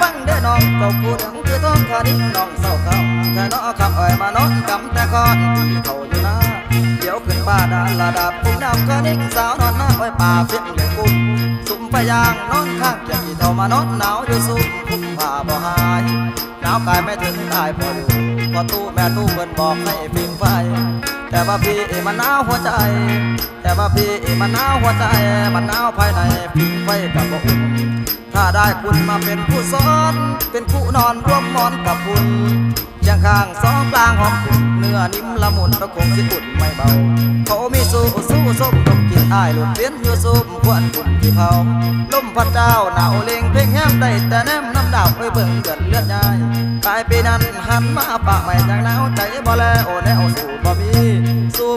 ฟังเด้อน้องเก่าคู่ดิมคือท้องคาดิ้งน้องเศร้าเขาแค่น้อคำเอ่ยมานอนกำแต่คอนที่เขาอยู่นะเดี๋ยวขึ้นบ้าดาลาดาปุ่มดำคาดิ้งสาวนอนน้าไอยป่าเฟี้ยงเลยคุ้มสุ่มไปยางนอนข้างเกียงที่เท่ามานอนหนาวอยู่สุ่มคุ้มผ้าบ่หายหนาวกายไม่ถึงตายพออยู่พอตู้แม่ตู้เพิ่นบอกให้ปิ้งไฟแต่ว่าพี่มันหนาวหัวใจ แต่ว่าพี่มันหนาวหัวใจ มันหนาวภายในปิ้งไฟกับ ถ้าได้คุณมาเป็นผู้สอน เป็นผู้นอนร่วมหมอนกับคุณเชียงข้างสองกลางหอมคุณเนื้อนิ่มละมุนประคงสิอุ่นไม่เบาเขามีสู้สู้ส้มดมกินอ้ายหลุดเวียนอยู่ซุมควนคุณที่เผาลมพัดเจ้าหนาวเลงเพลงแง้มได้แต่แนมน้ำดาวไปเบิ่งเกิดเลือดยายปลายปีนั้นหันมาปากใหม่จากหนาวใจบ่แลโอแนวสู่บ่มีสู้